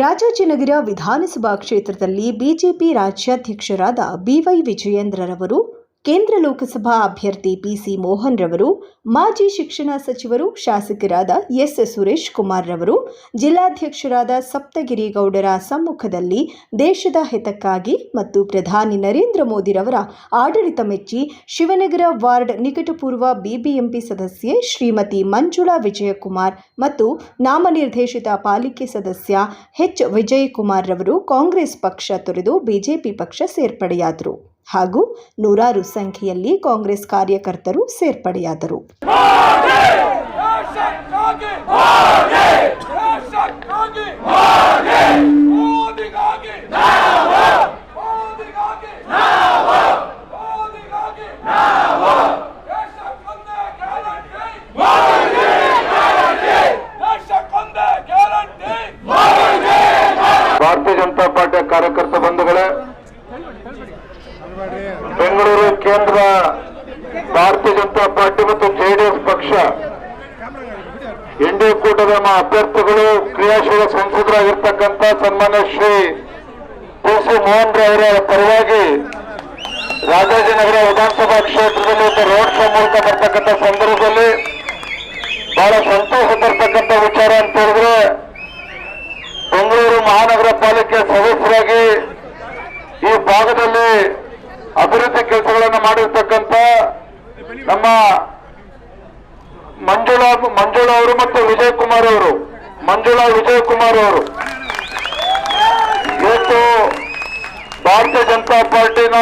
ರಾಜಾಜಿನಗರ ವಿಧಾನಸಭಾ ಕ್ಷೇತ್ರದಲ್ಲಿ BJP ರಾಜ್ಯಾಧ್ಯಕ್ಷರಾದ B Y ವಿಜಯೇಂದ್ರರವರು ಕೇಂದ್ರ ಲೋಕಸಭಾ ಅಭ್ಯರ್ಥಿ ಪಿಸಿ ಮೋಹನ್ ರವರು, ಮಾಜಿ ಶಿಕ್ಷಣ ಸಚಿವರು ಶಾಸಕರಾದ ಎಸ್ ಸುರೇಶ್ ಕುಮಾರ್ ರವರು, ಜಿಲ್ಲಾಧ್ಯಕ್ಷರಾದ ಸಪ್ತಗಿರಿ ಗೌಡರ ಸಮ್ಮುಖದಲ್ಲಿ ದೇಶದ ಹಿತಕ್ಕಾಗಿ ಮತ್ತು ಪ್ರಧಾನಿ ನರೇಂದ್ರ ಮೋದಿರವರ ಆಡಳಿತ ಮೆಚ್ಚಿ ಶಿವನಗರ ವಾರ್ಡ್ ನಿಕಟಪೂರ್ವ ಬಿಬಿಎಂಪಿ ಸದಸ್ಯೆ ಶ್ರೀಮತಿ ಮಂಜುಳಾ ವಿಜಯಕುಮಾರ್ ಮತ್ತು ನಾಮನಿರ್ದೇಶಿತ ಪಾಲಿಕೆ ಸದಸ್ಯ ಎಚ್ ವಿಜಯಕುಮಾರ್ ರವರು ಕಾಂಗ್ರೆಸ್ ಪಕ್ಷ ತೊರೆದು ಬಿಜೆಪಿ ಪಕ್ಷ ಸೇರ್ಪಡೆಯಾದರು. ಹಾಗೂ ನೂರಾರು ಸಂಖ್ಯೆಯಲ್ಲಿ ಕಾಂಗ್ರೆಸ್ ಕಾರ್ಯಕರ್ತರು ಸೇರ್ಪಡೆಯಾದರು. ದೇಶಕ್ಕಾಗಿ ದೇಶಕ್ಕಾಗಿ ಮೋದಿಗಾಗಿ ಮೋದಿಗಾಗಿ ಮೋದಿಗಾಗಿ ದೇಶಕ್ಕೊಂದೇ ಗ್ಯಾರಂಟಿ ದೇಶಕ್ಕೊಂದೇ ಗ್ಯಾರಂಟಿ ಭಾರತೀಯ ಜನತಾ ಪಾರ್ಟಿಯ ಕಾರ್ಯಕರ್ತ ಬಂಧುಗಳೇ ಬೆಂಗಳೂರು ಕೇಂದ್ರ ಭಾರತೀಯ ಜನತಾ ಪಾರ್ಟಿ ಮತ್ತು ಜೆಡಿಎಸ್ ಪಕ್ಷ ಎನ್ಡಿಎ ಕೂಟದ ನಮ್ಮ ಅಭ್ಯರ್ಥಿಗಳು ಕ್ರಿಯಾಶೀಲ ಸಂಸದರಾಗಿರ್ತಕ್ಕಂಥ ಸನ್ಮಾನ್ಯ ಶ್ರೀ ಪಿ ಸಿ ಮೋಹನ್ ಅವರ ಪರವಾಗಿ ರಾಜಾಜಿನಗರ ವಿಧಾನಸಭಾ ಕ್ಷೇತ್ರದಲ್ಲಿ ರೋಡ್ ಶೋ ಮೂಲಕ ಬರ್ತಕ್ಕಂಥ ಸಂದರ್ಭದಲ್ಲಿ ಬಹಳ ಸಂತೋಷ ತರ್ತಕ್ಕಂಥ ವಿಚಾರ ಅಂತ ಹೇಳಿದ್ರೆ ಬೆಂಗಳೂರು ಮಹಾನಗರ ಪಾಲಿಕೆ ಸದಸ್ಯರಾಗಿ ಈ ಭಾಗದಲ್ಲಿ ಅಭಿವೃದ್ಧಿ ಕೆಲಸಗಳನ್ನು ಮಾಡಿರ್ತಕ್ಕಂಥ ನಮ್ಮ ಮಂಜುಳಾ ಮಂಜುಳಾ ಅವರು ಮತ್ತು ವಿಜಯ್ ಕುಮಾರ್ ಅವರು ವಿಜಯ್ ಕುಮಾರ್ ಅವರು. ಇವತ್ತು ಭಾರತೀಯ ಜನತಾ ಪಾರ್ಟಿನ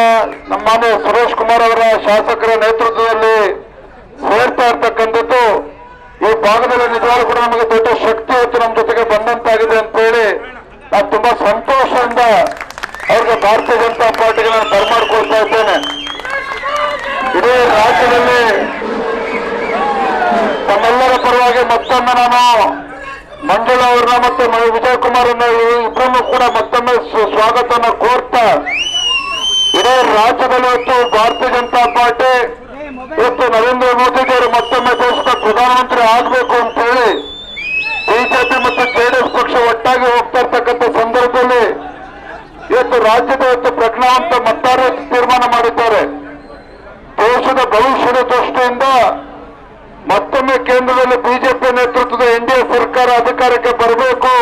ನಮ್ಮ ಮಾನ್ಯ ಸುರೇಶ್ ಕುಮಾರ್ ಅವರ ಶಾಸಕರ ನೇತೃತ್ವದಲ್ಲಿ ಸೇರ್ತಾ ಇರ್ತಕ್ಕಂಥದ್ದು, ಈ ಭಾಗದಲ್ಲಿ ನಿಜವಾಗ್ಲೂ ಕೂಡ ನಮಗೆ ದೊಡ್ಡ ಶಕ್ತಿ ಇವತ್ತು ನಮ್ಮ ಜೊತೆಗೆ ಬಂದಂತಾಗಿದೆ ಅಂತ ಹೇಳಿ ನಾನು ತುಂಬಾ ಸಂತೋಷದಿಂದ ಅವ್ರಿಗೆ ಭಾರತೀಯ ಜನತಾ ಪಾರ್ಟಿಗೆ ನಾನು ಬರಮಾಡ್ಕೊಳ್ತಾ ಇದ್ದೇನೆ. ಇಡೀ ರಾಜ್ಯದಲ್ಲಿ ತಮ್ಮೆಲ್ಲರ ಪರವಾಗಿ ಮತ್ತೊಮ್ಮೆ ನಾನು ಮಂಜುಳಾ ಅವ್ರನ್ನ ಮತ್ತೆ ವಿಜಯ್ ಕುಮಾರ್ ಇಬ್ಬರನ್ನು ಕೂಡ ಮತ್ತೊಮ್ಮೆ ಸ್ವಾಗತನ ಕೋರ್ತಾ ಇಡೀ ರಾಜ್ಯದಲ್ಲಿ ಇವತ್ತು ಭಾರತೀಯ ಜನತಾ ಪಾರ್ಟಿ ಇವತ್ತು ನರೇಂದ್ರ ಮೋದಿಜಿಯವರು ಮತ್ತೊಮ್ಮೆ ದೇಶದ ಪ್ರಧಾನಮಂತ್ರಿ ಆಗಬೇಕು ಅಂತ ಹೇಳಿ ಬಿಜೆಪಿ ಮತ್ತು ಜೆಡಿಎಸ್ ಪಕ್ಷ ಒಟ್ಟಾಗಿ ಹೋಗ್ತಾ ಇರ್ತಕ್ಕಂಥ ಸಂದರ್ಭದಲ್ಲಿ ಇವತ್ತು ರಾಜ್ಯದ ಇವತ್ತು ಪ್ರಜ್ಞಾವಂತ ಮತದಾರರು ತೀರ್ಮಾನ ಮಾಡಿದ್ದಾರೆ. ದೇಶದ ಭವಿಷ್ಯದ ದೃಷ್ಟಿಯಿಂದ ಮತ್ತೊಮ್ಮೆ ಕೇಂದ್ರದಲ್ಲಿ ಬಿಜೆಪಿ ನೇತೃತ್ವದ ಎನ್ಡಿಎ ಸರ್ಕಾರ ಅಧಿಕಾರಕ್ಕೆ ಬರಬೇಕು.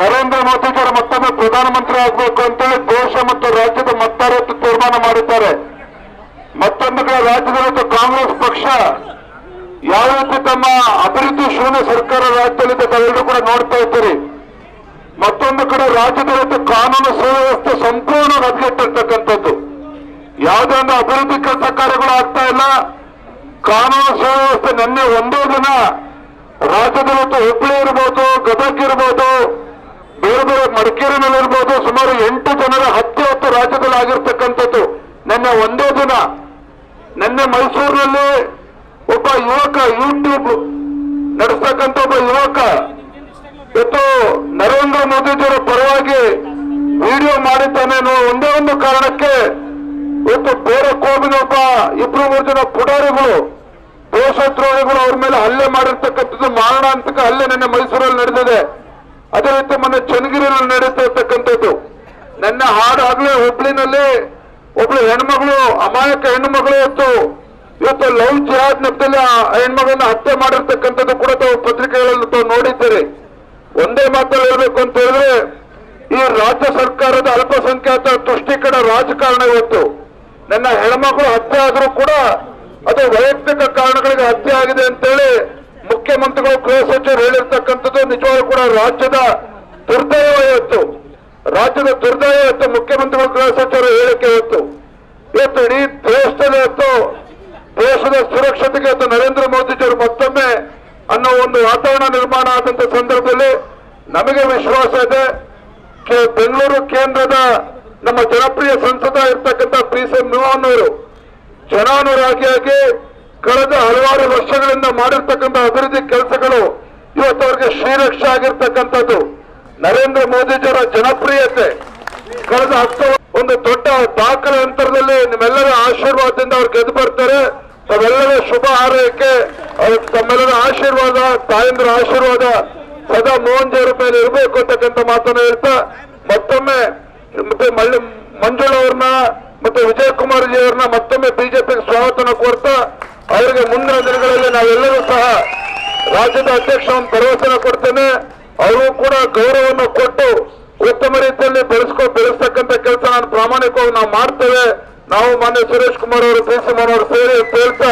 ನರೇಂದ್ರ ಮೋದಿಜಿಯವರು ಮತ್ತೊಮ್ಮೆ ಪ್ರಧಾನಮಂತ್ರಿ ಆಗಬೇಕು ಅಂತೇಳಿ ದೇಶ ಮತ್ತು ರಾಜ್ಯದ ಮತದಾರರು ತೀರ್ಮಾನ ಮಾಡಿದ್ದಾರೆ. ಮತ್ತೊಂದು ಕಡೆ ರಾಜ್ಯದಲ್ಲಿ ಕಾಂಗ್ರೆಸ್ ಪಕ್ಷ ಯಾವ ರೀತಿ ತಮ್ಮ ಅಭಿವೃದ್ಧಿ ಶೂನ್ಯ ಸರ್ಕಾರ ರಾಜ್ಯದಲ್ಲಿ ತಾವೆಲ್ಲರೂ ಕೂಡ ನೋಡ್ತಾ ಇದ್ದೀರಿ. ಮತ್ತೊಂದು ಕಡೆ ರಾಜ್ಯದ ಇವತ್ತು ಕಾನೂನು ಸುವ್ಯವಸ್ಥೆ ಸಂಪೂರ್ಣ ಹದಗೆಟ್ಟಿರ್ತಕ್ಕಂಥದ್ದು ಯಾವುದೇ ಒಂದು ಅಭಿವೃದ್ಧಿ ಕೆಲಸ ಕಾರ್ಯಗಳು ಆಗ್ತಾ ಇಲ್ಲ. ಕಾನೂನು ಸುವ್ಯವಸ್ಥೆ ನಿನ್ನೆ ಒಂದೇ ದಿನ ರಾಜ್ಯದಲ್ಲಿ ಹುಬ್ಬಳ್ಳಿ ಇರ್ಬೋದು, ಗದಗ್ ಇರ್ಬೋದು, ಬೇರೆ ಬೇರೆ ಮಡಿಕೇರಿನಲ್ಲಿ ಇರ್ಬೋದು, ಸುಮಾರು ಎಂಟು ಜನರ ಹತ್ತು ಹತ್ತು ರಾಜ್ಯದಲ್ಲಿ ಆಗಿರ್ತಕ್ಕಂಥದ್ದು. ನಿನ್ನೆ ಒಂದೇ ದಿನ. ನಿನ್ನೆ ಮೈಸೂರಿನಲ್ಲಿ ಒಬ್ಬ ಯುವಕ ಯೂಟ್ಯೂಬ್ ನಡೆಸ್ತಕ್ಕಂಥ ಒಬ್ಬ ಯುವಕ ಇವತ್ತು ನರೇಂದ್ರ ಮೋದಿಜಿಯವರ ಪರವಾಗಿ ವಿಡಿಯೋ ಮಾಡಿದ್ದಾನೆ ಅನ್ನೋ ಒಂದೇ ಒಂದು ಕಾರಣಕ್ಕೆ ಇವತ್ತು ಬೇರೆ ಕೋಮಿನ ಒಬ್ಬ ಇಬ್ರು ಮೂರು ಜನ ಪುಡಾರಿಗಳು ದೇಶದ್ರೋಹಿಗಳು ಅವ್ರ ಮೇಲೆ ಹಲ್ಲೆ ಮಾಡಿರ್ತಕ್ಕಂಥದ್ದು ಮಾರಣಾಂತಿಕ ಹಲ್ಲೆ ನನ್ನ ಮೈಸೂರಲ್ಲಿ ನಡೆದಿದೆ. ಅದೇ ರೀತಿ ಮೊನ್ನೆ ಚನ್ನಗಿರಿಯಲ್ಲಿ ನಡೀತಾ ಇರ್ತಕ್ಕಂಥದ್ದು ನನ್ನ ಹಾಡಾಗ್ಲೇ ಹುಬ್ಳಿನಲ್ಲಿ ಒಬ್ಳು ಹೆಣ್ಮಗಳು, ಅಮಾಯಕ ಹೆಣ್ಮಗಳು ಇವತ್ತು ಇವತ್ತು ಲವ್ ಜಿಹಾದ್ ನೆಪದಲ್ಲಿ ಆ ಹೆಣ್ಮಗಳನ್ನ ಹತ್ಯೆ ಮಾಡಿರ್ತಕ್ಕಂಥದ್ದು ಕೂಡ ತಾವು ಪತ್ರಿಕೆಗಳಲ್ಲಿ ತಾವು ನೋಡಿದ್ದೀರಿ. ಒಂದೇ ಮಾತು ಹೇಳ್ಬೇಕು ಅಂತ ಹೇಳಿದ್ರೆ, ಈ ರಾಜ್ಯ ಸರ್ಕಾರದ ಅಲ್ಪಸಂಖ್ಯಾತ ತುಷ್ಟೀಕರಣ ರಾಜಕಾರಣ ಇವತ್ತು. ನನ್ನ ಹೆಣ್ಮಗಳು ಹತ್ಯೆ ಆದರೂ ಕೂಡ ಅದು ವೈಯಕ್ತಿಕ ಕಾರಣಗಳಿಗೆ ಹತ್ಯೆ ಆಗಿದೆ ಅಂತೇಳಿ ಮುಖ್ಯಮಂತ್ರಿಗಳು ಗೃಹ ಸಚಿವರು ಹೇಳಿರ್ತಕ್ಕಂಥದ್ದು ನಿಜವಾಗ್ಲೂ ಕೂಡ ರಾಜ್ಯದ ದುರ್ದೈವ ರಾಜ್ಯದ ಇವತ್ತು ಮುಖ್ಯಮಂತ್ರಿಗಳು ಗೃಹ ಸಚಿವರು ಹೇಳಿಕೆ ಇವತ್ತು. ಇವತ್ತು ಇಡೀ ದೇಶದಲ್ಲಿ ಇವತ್ತು, ದೇಶದ ಸುರಕ್ಷತೆಗೆ ಇವತ್ತು ನರೇಂದ್ರ ಮೋದಿಜಿಯವರು ಮತ್ತೊಮ್ಮೆ ಅನ್ನೋ ಒಂದು ವಾತಾವರಣ ನಿರ್ಮಾಣ ಆದಂತ ಸಂದರ್ಭದಲ್ಲಿ ನಮಗೆ ವಿಶ್ವಾಸ ಇದೆ. ಬೆಂಗಳೂರು ಕೇಂದ್ರದ ನಮ್ಮ ಜನಪ್ರಿಯ ಸಂಸದ ಇರ್ತಕ್ಕಂಥ ಪಿ ಸಿ ಮೋಹನ್ ಅವರು ಜನಾನುರಾಗಿಯಾಗಿ ಕಳೆದ ಹಲವಾರು ವರ್ಷಗಳಿಂದ ಮಾಡಿರ್ತಕ್ಕಂಥ ಅಭಿವೃದ್ಧಿ ಕೆಲಸಗಳು ಇವತ್ತು ಅವರಿಗೆ ಶ್ರೀರಕ್ಷ ಆಗಿರ್ತಕ್ಕಂಥದ್ದು. ನರೇಂದ್ರ ಮೋದಿಜಿಯವರ ಜನಪ್ರಿಯತೆ. ಕಳೆದ ಹತ್ತು ಒಂದು ದೊಡ್ಡ ದಾಖಲೆ ಅಂತರದಲ್ಲಿ ನಿಮ್ಮೆಲ್ಲರ ಆಶೀರ್ವಾದದಿಂದ ಅವ್ರು ಗೆದ್ದು ಬರ್ತಾರೆ. ತಾವೆಲ್ಲರ ಶುಭ ಹಾರೈಕೆ ತಮ್ಮೆಲ್ಲರ ಆಶೀರ್ವಾದ, ತಾಯಂದ್ರ ಆಶೀರ್ವಾದ ಸದಾ ಮೋಹನ್ ಜಿ ಅವರ ಮೇಲೆ ಇರಬೇಕು ಅಂತಕ್ಕಂಥ ಮಾತನ್ನು ಹೇಳ್ತಾ ಮತ್ತೊಮ್ಮೆ ಮತ್ತೆ ಮಳ್ಳಿ ಮಂಜುಳಾ ಅವ್ರನ್ನ ಮತ್ತೆ ವಿಜಯಕುಮಾರ್ ಜಿ ಅವರನ್ನ ಮತ್ತೊಮ್ಮೆ ಬಿಜೆಪಿಗೆ ಸ್ವಾಗತನ ಕೋರ್ತಾ, ಅವರಿಗೆ ಮುಂದಿನ ದಿನಗಳಲ್ಲಿ ನಾವೆಲ್ಲರೂ ಸಹ ರಾಜ್ಯದ ಅಧ್ಯಕ್ಷವನ್ನು ಭರವಸೆನ ಕೊಡ್ತೇನೆ. ಅವರು ಕೂಡ ಗೌರವವನ್ನು ಕೊಟ್ಟು ಉತ್ತಮ ರೀತಿಯಲ್ಲಿ ಬೆಳೆಸ್ಕೊ, ಬೆಳೆಸ್ತಕ್ಕಂಥ ಕೆಲಸ ನಾನು ಪ್ರಾಮಾಣಿಕವಾಗಿ ನಾವು ಮಾಡ್ತೇವೆ. ನಾವು ಮಾನ್ಯ ಸುರೇಶ್ ಕುಮಾರ್ ಅವರು, ಪಿ ಅವರು ಸೇರಿ ಕೇಳ್ತಾ,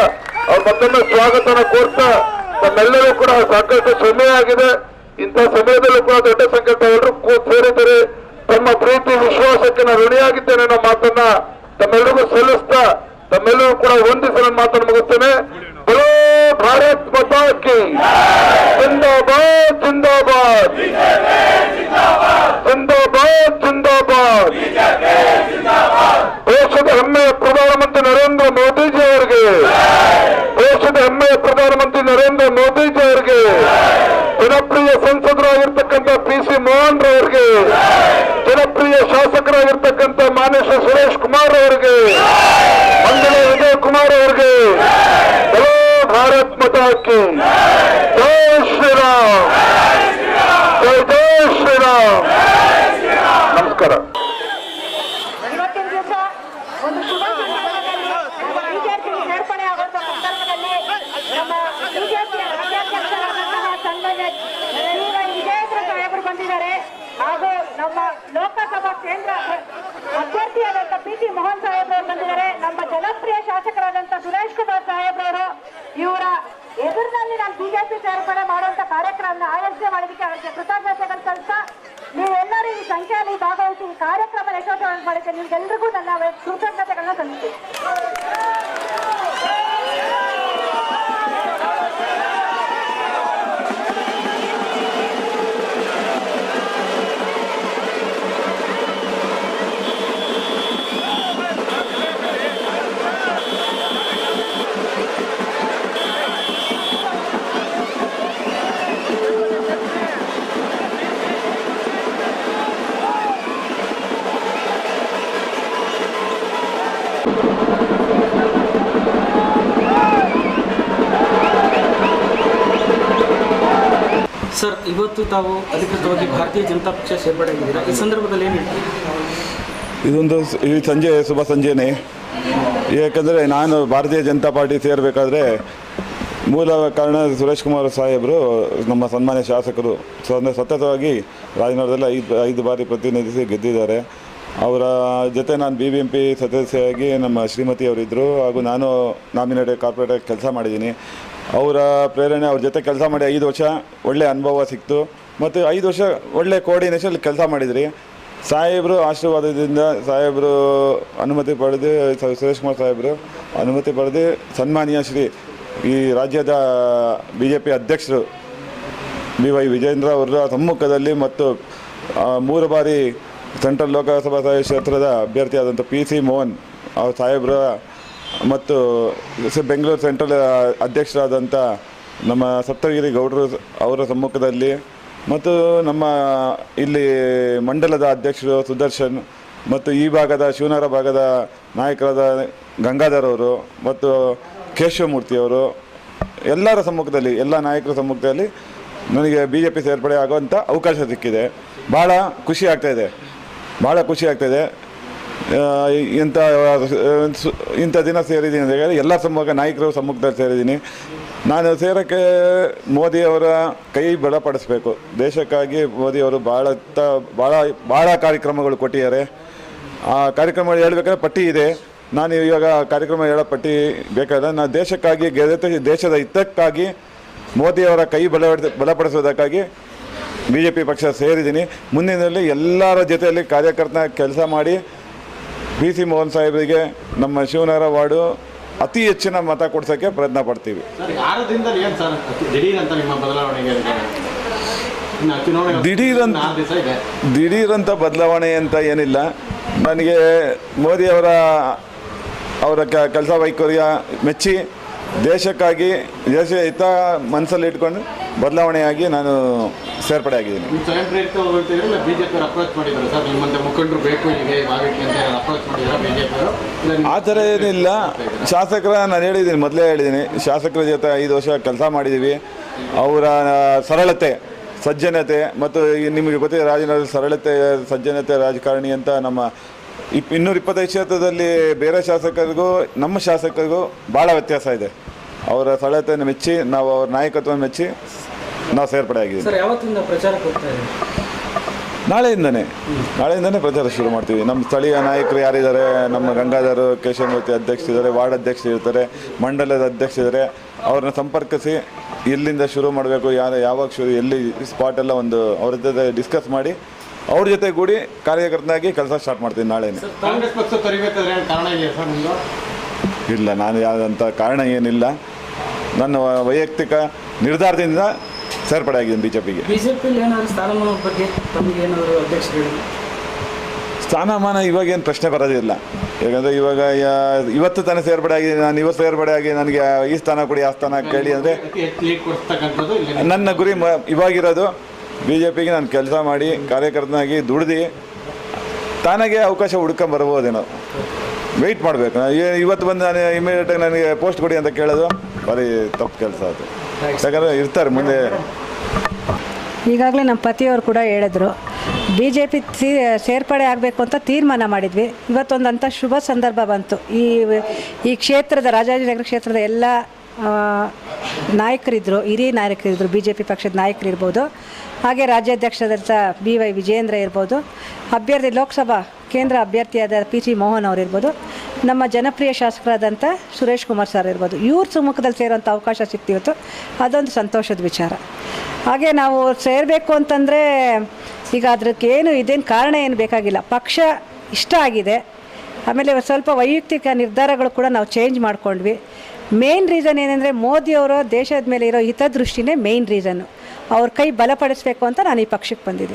ಅವ್ರು ಮತ್ತೊಮ್ಮೆ ಸ್ವಾಗತನ ಕೋರ್ತಾ, ತಮ್ಮೆಲ್ಲರೂ ಕೂಡ ಸಾಕಷ್ಟು ಸಮಯ ಆಗಿದೆ ಇಂಥ ಸಮಯದಲ್ಲೂ ಕೂಡ ದೊಡ್ಡ ಸಂಖ್ಯೆ ಎಲ್ಲರೂ ಸೇರಿದರೆ ತಮ್ಮ ಪ್ರೀತಿ, ವಿಶ್ವಾಸಕ್ಕೆ ನಾನು ಋಣಿಯಾಗಿದ್ದೇನೆ ಅನ್ನೋ ಮಾತನ್ನ ತಮ್ಮೆಲ್ಲರಿಗೂ ಸಲ್ಲಿಸ್ತಾ ತಮ್ಮೆಲ್ಲರೂ ಕೂಡ ವಂದಿಸಿ ನನ್ನ ಮಾತನ್ನು ಮುಗಿಸ್ತೇನೆ. ಬಲೋ ಭಾರತ್ ಮಾತಾಕಿ ಜಿಂದಾಬಾದ್ ಜಿಂದಾಬಾದ್. ಜಿಂದಾಬಾದ್ ಜಿಂದಾಬಾದ್. ದೇಶದ ಹೆಮ್ಮೆಯ ಪ್ರಧಾನಮಂತ್ರಿ ನರೇಂದ್ರ ಮೋದಿಜಿ ಅವರಿಗೆ. ದೇಶದ ಹೆಮ್ಮೆಯ ಪ್ರಧಾನಮಂತ್ರಿ ನರೇಂದ್ರ ಮೋದಿಜಿ ಅವರಿಗೆ. ಜನಪ್ರಿಯ ಸಂಸದರಾಗಿರ್ತಕ್ಕಂಥ ಪಿ ಸಿ ಮೋಹನ್ ಅವರಿಗೆ ಜನಪ್ರಿಯ ಶಾಸಕರಾಗಿರ್ತಕ್ಕಂಥ ಮಾನ್ಯ ಶ್ರೀ ಸುರೇಶ್ ಮಂಡಲ ವಿಜಯ್ ಕುಮಾರ್ ಅವ್ರಿಗೆ ಬಲೋ ಭಾರತ್ ಮಾತಾ ಕಿ ಜೈ ಶ್ರೀರಾಮ್ ಜೈ ಜೈ ಶ್ರೀರಾಮ್ ನಮಸ್ಕಾರ. ಹಾಗೂ ನಮ್ಮ ಲೋಕಸಭಾ ಕೇಂದ್ರ ಅಭ್ಯರ್ಥಿಯಾದಂತ ಪಿ ಟಿ ಮೋಹನ್ ಸಾಹೇಬ್ರವರು ಬಂದಿದ್ದಾರೆ. ನಮ್ಮ ಜನಪ್ರಿಯ ಶಾಸಕರಾದಂತ ಸುರೇಶ್ ಕುಮಾರ್ ಸಾಹೇಬ್ರವರು ಇವರ ಎದುರಿನಲ್ಲಿ ನಾನು ಬಿಜೆಪಿ ಸೇರ್ಪಡೆ ಮಾಡುವಂತ ಕಾರ್ಯಕ್ರಮ ಆಯೋಜನೆ ಮಾಡಿದಕ್ಕೆ ಅವರಿಗೆ ಕೃತಜ್ಞತೆಗಳು ಸಲ್ಲಿಸ್ತಾ ನೀವೆಲ್ಲರೂ ಈ ಸಂಖ್ಯೆಯಲ್ಲಿ ಭಾಗವಹಿಸಿ ಈ ಕಾರ್ಯಕ್ರಮ ಯಶಸ್ವಿ ಮಾಡಿದ್ರೆ ನಿಮ್ಗೆಲ್ರಿಗೂ ನನ್ನ ಕೃತಜ್ಞತೆಗಳನ್ನ ಸಲ್ಲಿಸ್ತೀನಿ. ಸರ್, ಇವತ್ತು ತಾವು ಅಧಿಕೃತವಾಗಿ ಭಾರತೀಯ ಜನತಾ ಪಕ್ಷ ಸೇರ್ಪಡೆಯಾಗಿದ್ದೀರಾ? ಈ ಸಂದರ್ಭದಲ್ಲಿ ಏನು ಇದೊಂದು ಈ ಸಂಜೆ, ಶುಭ ಸಂಜೆನೆ. ಏಕೆಂದರೆ ನಾನು ಭಾರತೀಯ ಜನತಾ ಪಾರ್ಟಿ ಸೇರಬೇಕಾದ್ರೆ ಮೂಲ ಕಾರಣ ಸುರೇಶ್ ಕುಮಾರ್ ಸಾಹೇಬರು, ನಮ್ಮ ಸನ್ಮಾನ್ಯ ಶಾಸಕರು ಸತತವಾಗಿ ರಾಜನಗರದಲ್ಲಿ ಐದು ಐದು ಬಾರಿ ಪ್ರತಿನಿಧಿಸಿ ಗೆದ್ದಿದ್ದಾರೆ. ಅವರ ಜೊತೆ ನಾನು ಬಿ ಬಿ ಎಂ ಪಿ ಸದಸ್ಯರಾಗಿ ನಮ್ಮ ಶ್ರೀಮತಿ ಅವರಿದ್ದರು ಹಾಗೂ ನಾನು ನಾಮಿನೇಟೆಡ್ ಕಾರ್ಪೊರೇಟಾಗಿ ಕೆಲಸ ಮಾಡಿದ್ದೀನಿ. ಅವರ ಪ್ರೇರಣೆ, ಅವ್ರ ಜೊತೆ ಕೆಲಸ ಮಾಡಿ ಐದು ವರ್ಷ ಒಳ್ಳೆ ಅನುಭವ ಸಿಕ್ತು. ಮತ್ತು ಐದು ವರ್ಷ ಒಳ್ಳೆ ಕೋಆರ್ಡಿನೇಷನ್ ಕೆಲಸ ಮಾಡಿದ್ರಿ. ಸಾಹೇಬರು ಆಶೀರ್ವಾದದಿಂದ ಸಾಹೇಬರು ಅನುಮತಿ ಪಡೆದು ಸುರೇಶ್ ಕುಮಾರ್ ಸಾಹೇಬರು ಅನುಮತಿ ಪಡೆದು ಸನ್ಮಾನ್ಯ ಶ್ರೀ ಈ ರಾಜ್ಯದ ಬಿ ಜೆ ಪಿ ಅಧ್ಯಕ್ಷರು ಬಿ ವೈ ವಿಜೇಂದ್ರ ಅವರ ಸಮ್ಮುಖದಲ್ಲಿ ಮತ್ತು ಮೂರು ಬಾರಿ ಸೆಂಟ್ರಲ್ ಲೋಕಸಭಾ ಕ್ಷೇತ್ರದ ಅಭ್ಯರ್ಥಿಯಾದಂಥ ಪಿ ಸಿ ಮೋಹನ್ ಅವ್ರ ಸಾಹೇಬರ ಮತ್ತು ಬೆಂಗಳೂರು ಸೆಂಟ್ರಲ್ ಅಧ್ಯಕ್ಷರಾದಂಥ ನಮ್ಮ ಸಪ್ತಗಿರಿ ಗೌಡರು ಅವರ ಸಮ್ಮುಖದಲ್ಲಿ ಮತ್ತು ನಮ್ಮ ಇಲ್ಲಿ ಮಂಡಲದ ಅಧ್ಯಕ್ಷರು ಸುದರ್ಶನ್ ಮತ್ತು ಈ ಭಾಗದ ಶಿವನಗರ ಭಾಗದ ನಾಯಕರಾದ ಗಂಗಾಧರ್ ಅವರು ಮತ್ತು ಕೇಶವಮೂರ್ತಿಯವರು ಎಲ್ಲರ ಸಮ್ಮುಖದಲ್ಲಿ, ಎಲ್ಲ ನಾಯಕರ ಸಮ್ಮುಖದಲ್ಲಿ ನನಗೆ ಬಿ ಜೆ ಪಿ ಸೇರ್ಪಡೆ ಆಗುವಂಥ ಅವಕಾಶ ಸಿಕ್ಕಿದೆ. ಭಾಳ ಖುಷಿ ಆಗ್ತಾಯಿದೆ ಭಾಳ ಖುಷಿ ಆಗ್ತಾಯಿದೆ ಇಂಥ ಇಂಥ ದಿನ ಸೇರಿದ್ದೀನಿ ಅಂತ ಹೇಳಿ ಎಲ್ಲ ಸಮೂಹ ನಾಯಕರು ಸಮ್ಮುಖದಲ್ಲಿ ಸೇರಿದ್ದೀನಿ. ನಾನು ಸೇರೋಕ್ಕೆ ಮೋದಿಯವರ ಕೈ ಬಲಪಡಿಸ್ಬೇಕು. ದೇಶಕ್ಕಾಗಿ ಮೋದಿಯವರು ಭಾಳ ಭಾಳ ಭಾಳ ಕಾರ್ಯಕ್ರಮಗಳು ಕೊಟ್ಟಿದ್ದಾರೆ. ಆ ಕಾರ್ಯಕ್ರಮಗಳು ಹೇಳ್ಬೇಕಾದ್ರೆ ಪಟ್ಟಿ ಇದೆ. ನಾನು ಇವಾಗ ಕಾರ್ಯಕ್ರಮ ಹೇಳೋ ಪಟ್ಟಿ ಬೇಕಾದ್ರೆ ನಾನು ದೇಶಕ್ಕಾಗಿ ಗೆದ್ದ ದೇಶದ ಹಿತಕ್ಕಾಗಿ ಮೋದಿಯವರ ಕೈ ಬಲ, ಬಲಪಡಿಸೋದಕ್ಕಾಗಿ ಬಿ ಜೆ ಪಿ ಪಕ್ಷ ಸೇರಿದ್ದೀನಿ. ಮುಂದಿನಲ್ಲಿ ಎಲ್ಲರ ಜೊತೆಯಲ್ಲಿ ಕಾರ್ಯಕರ್ತನ ಕೆಲಸ ಮಾಡಿ ಬಿ ಸಿ ಮೋಹನ್ ಸಾಹೇಬರಿಗೆ ನಮ್ಮ ಶಿವನಗರ ವಾರ್ಡು ಅತಿ ಹೆಚ್ಚಿನ ಮತ ಕೊಡ್ಸೋಕ್ಕೆ ಪ್ರಯತ್ನ ಪಡ್ತೀವಿ. ದಿಢೀರಂತ ದಿಢೀರಂತ ಬದಲಾವಣೆ ಅಂತ ಏನಿಲ್ಲ. ನನಗೆ ಮೋದಿಯವರ ಅವರ ಕೆಲಸ ವೈಖರಿಯ ಮೆಚ್ಚಿ ದೇಶಕ್ಕಾಗಿ ದೇಶ ಹಿತ ಮನಸ್ಸಲ್ಲಿ ಇಟ್ಕೊಂಡು ಬದಲಾವಣೆಯಾಗಿ ನಾನು ಸೇರ್ಪಡೆ ಆಗಿದ್ದೀನಿ. ಆ ಥರ ಏನಿಲ್ಲ. ಶಾಸಕರ ನಾನು ಹೇಳಿದ್ದೀನಿ ಮೊದಲೇ ಹೇಳಿದ್ದೀನಿ. ಶಾಸಕರ ಜೊತೆ ಐದು ವರ್ಷ ಕೆಲಸ ಮಾಡಿದ್ದೀವಿ. ಅವರ ಸರಳತೆ ಸಜ್ಜನತೆ ಮತ್ತು ನಿಮಗೆ ಗೊತ್ತಿದೆ ರಾಜನ ಸರಳತೆ ಸಜ್ಜನತೆ ರಾಜಕಾರಣಿ ಅಂತ ನಮ್ಮ ಇಪ್ ಇನ್ನೂರ ಇಪ್ಪತ್ತೈದು ಕ್ಷೇತ್ರದಲ್ಲಿ ಬೇರೆ ಶಾಸಕರಿಗೂ ನಮ್ಮ ಶಾಸಕರಿಗೂ ಭಾಳ ವ್ಯತ್ಯಾಸ ಇದೆ. ಅವರ ಸರಳತೆಯನ್ನು ಮೆಚ್ಚಿ ನಾವು ಅವ್ರ ನಾಯಕತ್ವವನ್ನು ಮೆಚ್ಚಿ ನಾವು ಸೇರ್ಪಡೆ ಆಗಿದ್ದೀವಿ. ಯಾವತ್ತಿಂದ ಪ್ರಚಾರಕ್ಕೆ ಹೋಗ್ತಾ ಇದೆ ನಾಳೆಯಿಂದನೇ. ನಾಳೆಯಿಂದನೇ ಪ್ರಚಾರ ಶುರು ಮಾಡ್ತೀವಿ. ನಮ್ಮ ಸ್ಥಳೀಯ ನಾಯಕರು ಯಾರಿದ್ದಾರೆ? ನಮ್ಮ ಗಂಗಾಧರ್ ಕೇಶವಮೂರ್ತಿ ಅಧ್ಯಕ್ಷರಿದ್ದಾರೆ ವಾರ್ಡ್ ಅಧ್ಯಕ್ಷರಿರ್ತಾರೆ ಮಂಡಲದ ಅಧ್ಯಕ್ಷರಿದ್ದಾರೆ ಅವ್ರನ್ನ ಸಂಪರ್ಕಿಸಿ ಎಲ್ಲಿಂದ ಶುರು ಮಾಡಬೇಕು. ಯಾರು ಯಾವಾಗ ಶುರು ಎಲ್ಲಿ ಸ್ಪಾಟ್ ಎಲ್ಲ ಒಂದು ಅವ್ರ ಜೊತೆ ಡಿಸ್ಕಸ್ ಮಾಡಿ ಅವ್ರ ಜೊತೆ ಕೂಡಿ ಕಾರ್ಯಕರ್ತನಾಗಿ ಕೆಲಸ ಸ್ಟಾರ್ಟ್ ಮಾಡ್ತೀನಿ ನಾಳೆನೇ. ಕಾಂಗ್ರೆಸ್ ಪಕ್ಷ ತೊರಿಬೇಕಾದ್ರೆ ಕಾರಣ ಇದೆಯಾ ಸರ್ ನಿಮ್ಮದು ಇಲ್ಲ ನಾನು ಯಾವುದಂಥ ಕಾರಣ ಏನಿಲ್ಲ. ನನ್ನ ವೈಯಕ್ತಿಕ ನಿರ್ಧಾರದಿಂದ ಸೇರ್ಪಡೆ ಆಗಿದ್ದೀನಿ ಬಿ ಜೆ ಪಿಗೆ ಬಿಜೆಪಿಯಲ್ಲಿ ಏನಾದ್ರು ಸ್ಥಾನಮಾನದ ಬಗ್ಗೆ ತಮಗೆ ಏನಾದ್ರು ಅಧ್ಯಕ್ಷರು ಹೇಳಿ ಸ್ಥಾನಮಾನ ಇವಾಗೇನು ಪ್ರಶ್ನೆ ಬರೋದಿಲ್ಲ ಯಾಕಂದರೆ ಇವಾಗ ಇವತ್ತು ತಾನೇ ಸೇರ್ಪಡೆ ಆಗಿದೆ ನಾನು ಇವತ್ತು ಸೇರ್ಪಡೆ ಆಗಿ ನನಗೆ ಈ ಸ್ಥಾನ ಕೊಡಿ ಆ ಸ್ಥಾನ ಕೇಳಿ ಅಂದರೆ ನನ್ನ ಗುರಿ ಮ ಇವಾಗಿರೋದು ಬಿ ಜೆ ಪಿಗೆ ನಾನು ಕೆಲಸ ಮಾಡಿ ಕಾರ್ಯಕರ್ತನಾಗಿ ದುಡ್ದು ತಾನಾಗೆ ಅವಕಾಶ ಹುಡ್ಕೊಂಡ್ ಬರ್ಬೋದೇನೋ ವೆಯ್ಟ್ ಮಾಡಬೇಕು. ಇವತ್ತು ಬಂದು ನಾನು ಇಮಿಡಿಯೇಟಾಗಿ ನನಗೆ ಪೋಸ್ಟ್ ಕೊಡಿ ಅಂತ ಕೇಳೋದು ಬರೀ ತಪ್ಪು ಕೆಲಸ ಅದು. ಯಾಕಂದರೆ ಇರ್ತಾರೆ ಮುಂದೆ. ಈಗಾಗಲೇ ನಮ್ಮ ಪತಿಯವರು ಕೂಡ ಹೇಳಿದ್ರು ಬಿ ಜೆ ಪಿ ಸೇರ್ಪಡೆ ಆಗಬೇಕು ಅಂತ ತೀರ್ಮಾನ ಮಾಡಿದ್ವಿ. ಇವತ್ತೊಂದಂಥ ಶುಭ ಸಂದರ್ಭ ಬಂತು. ಈ ಈ ಕ್ಷೇತ್ರದ ರಾಜಾಜಿನಗರ ಕ್ಷೇತ್ರದ ಎಲ್ಲ ನಾಯಕರಿದ್ದರು ಹಿರಿಯ ನಾಯಕರಿದ್ದರು ಬಿ ಜೆ ಪಿ ಪಕ್ಷದ ನಾಯಕರಿರ್ಬೋದು. ಹಾಗೆ ರಾಜ್ಯಾಧ್ಯಕ್ಷರಾದಂಥ ಬಿ ವೈ ವಿಜೇಂದ್ರ ಇರ್ಬೋದು, ಅಭ್ಯರ್ಥಿ ಲೋಕಸಭಾ ಕೇಂದ್ರ ಅಭ್ಯರ್ಥಿಯಾದ ಪಿ ಸಿ ಮೋಹನ್ ಅವರು ಇರ್ಬೋದು, ನಮ್ಮ ಜನಪ್ರಿಯ ಶಾಸಕರಾದಂಥ ಸುರೇಶ್ ಕುಮಾರ್ ಸರ್ ಇರ್ಬೋದು. ಇವ್ರ ಸಮ್ಮುಖದಲ್ಲಿ ಸೇರೋಂಥ ಅವಕಾಶ ಸಿಕ್ತಿವತ್ತು ಅದೊಂದು ಸಂತೋಷದ ವಿಚಾರ. ಹಾಗೆ ನಾವು ಸೇರಬೇಕು ಅಂತಂದರೆ ಈಗ ಅದಕ್ಕೆ ಏನು ಇದೇನು ಕಾರಣ ಏನು ಬೇಕಾಗಿಲ್ಲ. ಪಕ್ಷ ಇಷ್ಟ ಆಗಿದೆ. ಆಮೇಲೆ ಸ್ವಲ್ಪ ವೈಯಕ್ತಿಕ ನಿರ್ಧಾರಗಳು ಕೂಡ ನಾವು ಚೇಂಜ್ ಮಾಡ್ಕೊಂಡ್ವಿ. ಮೇನ್ ರೀಸನ್ ಏನಂದರೆ ಮೋದಿಯವರು ದೇಶದ ಮೇಲೆ ಇರೋ ಹಿತದೃಷ್ಟಿನೇ ಮೇನ್ ರೀಸನ್ನು ಅವ್ರ ಕೈ ಬಲಪಡಿಸಬೇಕು ಅಂತ ನಾನು ಈ ಪಕ್ಷಕ್ಕೆ ಬಂದಿದ್ದೆ